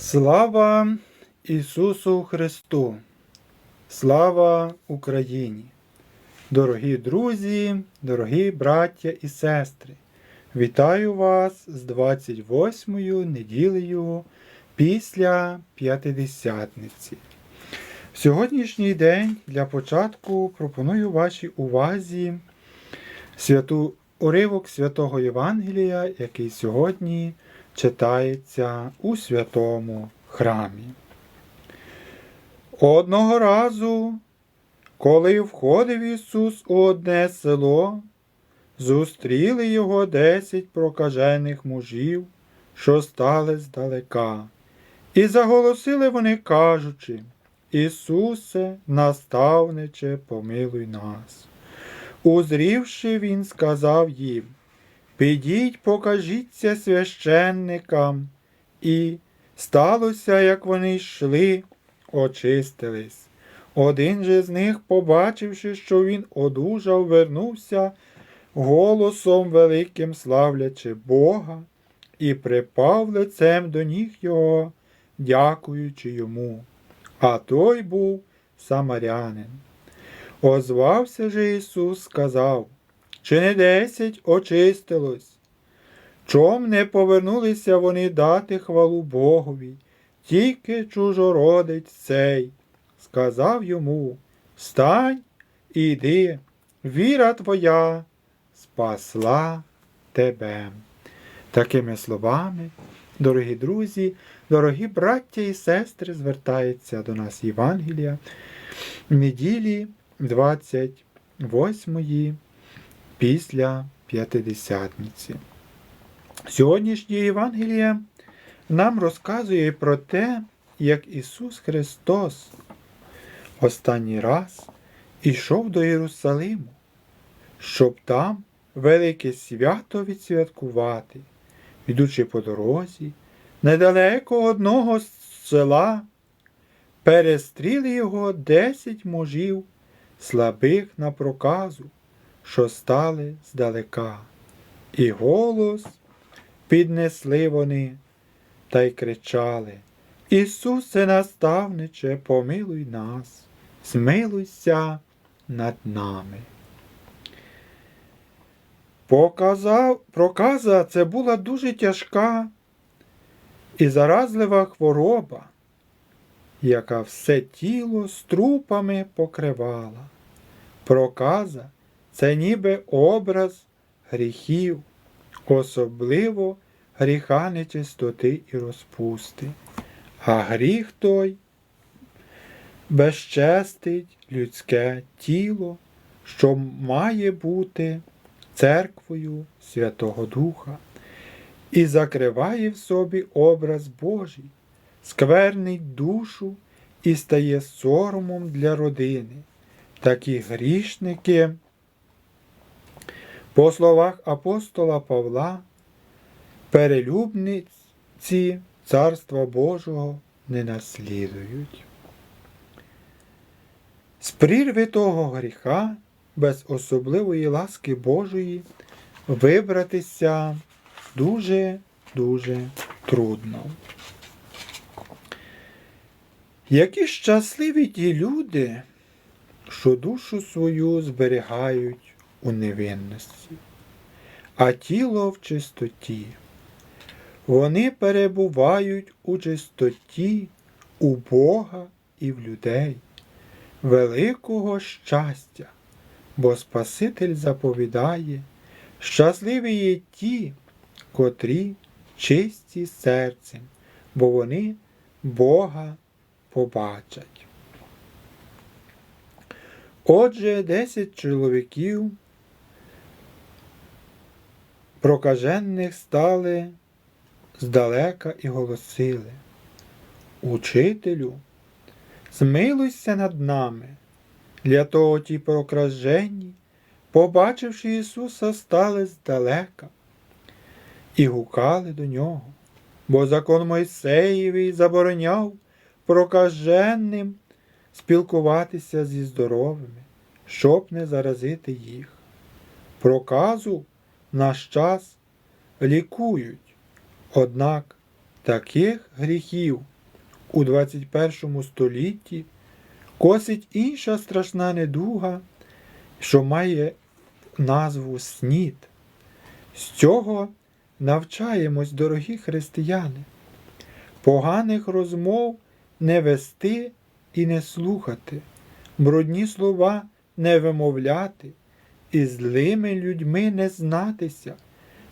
Слава Ісусу Христу! Слава Україні! Дорогі друзі, дорогі браття і сестри! Вітаю вас з 28-ю неділею після П'ятидесятниці. В сьогоднішній день для початку пропоную вашій увазі святу уривок святого Євангелія, який сьогодні читається у святому храмі. Одного разу, коли входив Ісус у одне село, зустріли його десять прокажених мужів, що стали здалека, і заголосили вони, кажучи, Ісусе, наставниче, помилуй нас. Узрівши, він сказав їм, Підіть, покажіться священникам. І сталося, як вони йшли, очистились. Один же з них, побачивши, що він одужав, вернувся голосом великим славлячи Бога, і припав лицем до ніг його, дякуючи йому. А той був самарянин. Озвався же Ісус, сказав, чи не десять очистилось? Чом не повернулися вони дати хвалу Богові, тільки чужородець цей, сказав йому, Встань і йди, віра твоя спасла тебе. Такими словами, дорогі друзі, дорогі браття і сестри, звертається до нас Євангелія неділі 28 після П'ятидесятниці. Сьогоднішнє Євангеліє нам розказує про те, як Ісус Христос останній раз ішов до Єрусалиму, щоб там велике свято відсвяткувати, йдучи по дорозі, недалеко одного села, перестріли його десять мужів, слабих на проказу що стали здалека, і голос піднесли вони та й кричали Ісусе, наставниче, помилуй нас, змилуйся над нами. Показав, проказа це була дуже тяжка і заразлива хвороба, яка все тіло струпами покривала. Проказа це ніби образ гріхів, особливо гріха нечистоти і розпусти. А гріх той безчестить людське тіло, що має бути церквою Святого Духа, і закриває в собі образ Божий, сквернить душу і стає соромом для родини. Такі грішники. По словах апостола Павла, перелюбниці Царства Божого не наслідують. З прірви того гріха, без особливої ласки Божої, вибратися дуже-дуже трудно. Які щасливі ті люди, що душу свою зберігають у невинності, а тіло в чистоті. Вони перебувають у чистоті у Бога і в людей, великого щастя, бо Спаситель заповідає, щасливі є ті, котрі чисті серцем, бо вони Бога побачать. Отже, десять чоловіків прокажених стали здалека і голосили. Учителю, змилуйся над нами. Для того ті прокажені, побачивши Ісуса, стали здалека і гукали до нього, бо закон Мойсеєвий забороняв прокаженним спілкуватися зі здоровими, щоб не заразити їх. Проказу наш час лікують, однак таких гріхів у 21 столітті косить інша страшна недуга, що має назву снід. З цього навчаємось, дорогі християни, поганих розмов не вести і не слухати, брудні слова не вимовляти, і злими людьми не знатися,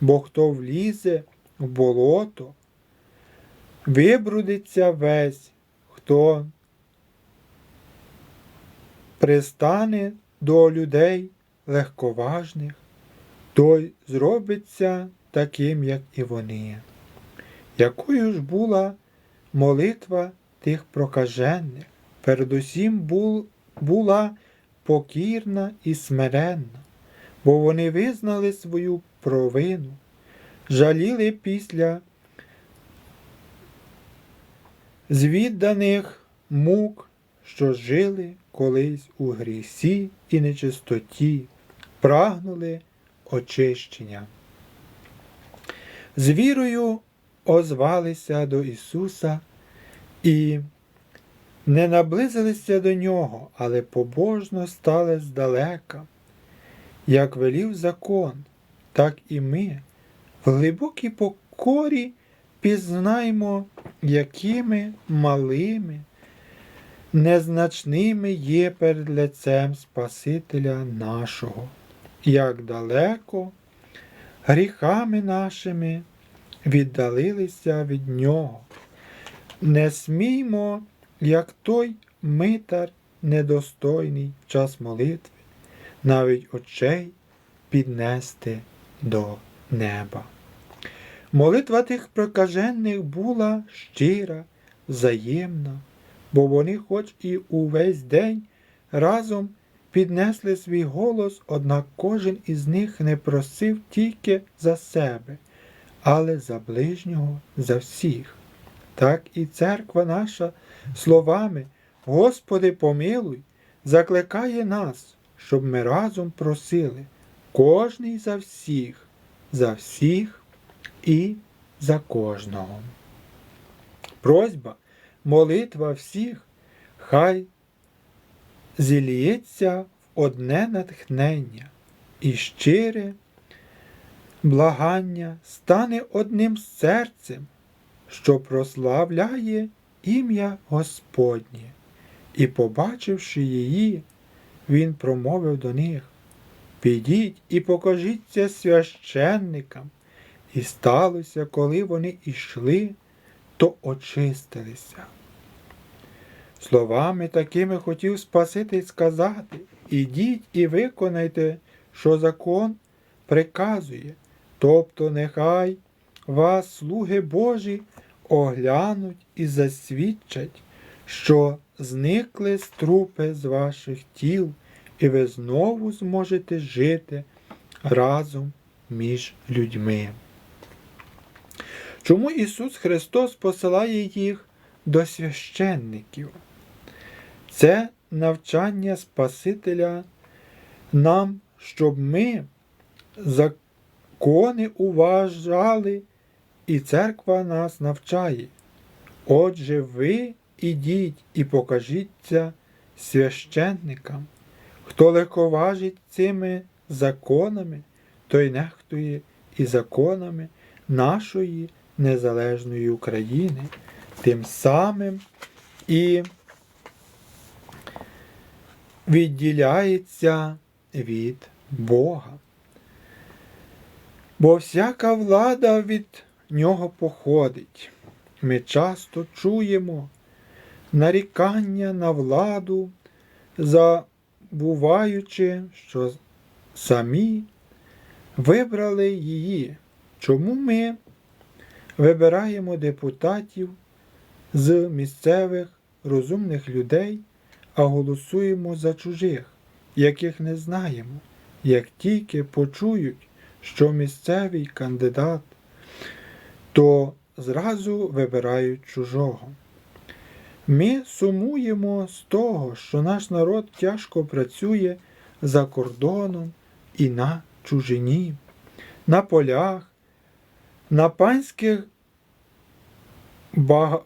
бо хто влізе в болото, вибрудиться весь, хто пристане до людей легковажних, той зробиться таким, як і вони. Якою ж була молитва тих прокажених, передусім була покірна і смиренна, бо вони визнали свою провину, жаліли після звідданих мук, що жили колись у грісі і нечистоті, прагнули очищення. З вірою озвалися до Ісуса і не наблизилися до Нього, але побожно стали здалека. Як велів закон, так і ми в глибокій покорі пізнаймо, якими малими, незначними є перед лицем Спасителя нашого, як далеко гріхами нашими віддалилися від Нього. Не сміймо, як той митар недостойний час молитви, навіть очей піднести до неба. Молитва тих прокажених була щира, взаємна, бо вони, хоч і увесь день разом піднесли свій голос, однак кожен із них не просив тільки за себе, але за ближнього, за всіх. Так і церква наша словами Господи, помилуй, закликає нас, щоб ми разом просили кожний за всіх, за всіх і за кожного. Просьба, молитва всіх, хай зіліється в одне натхнення і щире благання стане одним серцем, що прославляє ім'я Господнє. І, побачивши її, він промовив до них Підіть і покажіться священникам. І сталося, коли вони йшли, то очистилися. Словами такими хотів Спаситель сказати Ідіть і виконайте, що закон приказує, тобто нехай вас, слуги Божі, оглянуть і засвідчать, що зникли струпи з ваших тіл, і ви знову зможете жити разом між людьми. Чому Ісус Христос посилає їх до священників? Це навчання Спасителя нам, щоб ми закони уважали, і церква нас навчає. Отже, ви ідіть і покажіться священникам. Хто легковажить цими законами, той нехтує і законами нашої незалежної України, тим самим і відділяється від Бога. Бо всяка влада від нього походить. Ми часто чуємо нарікання на владу, забуваючи, що самі вибрали її. Чому ми вибираємо депутатів з місцевих розумних людей, а голосуємо за чужих, яких не знаємо, як тільки почують, що місцевий кандидат, то зразу вибирають чужого. Ми сумуємо з того, що наш народ тяжко працює за кордоном і на чужині, на полях, на панських Бага...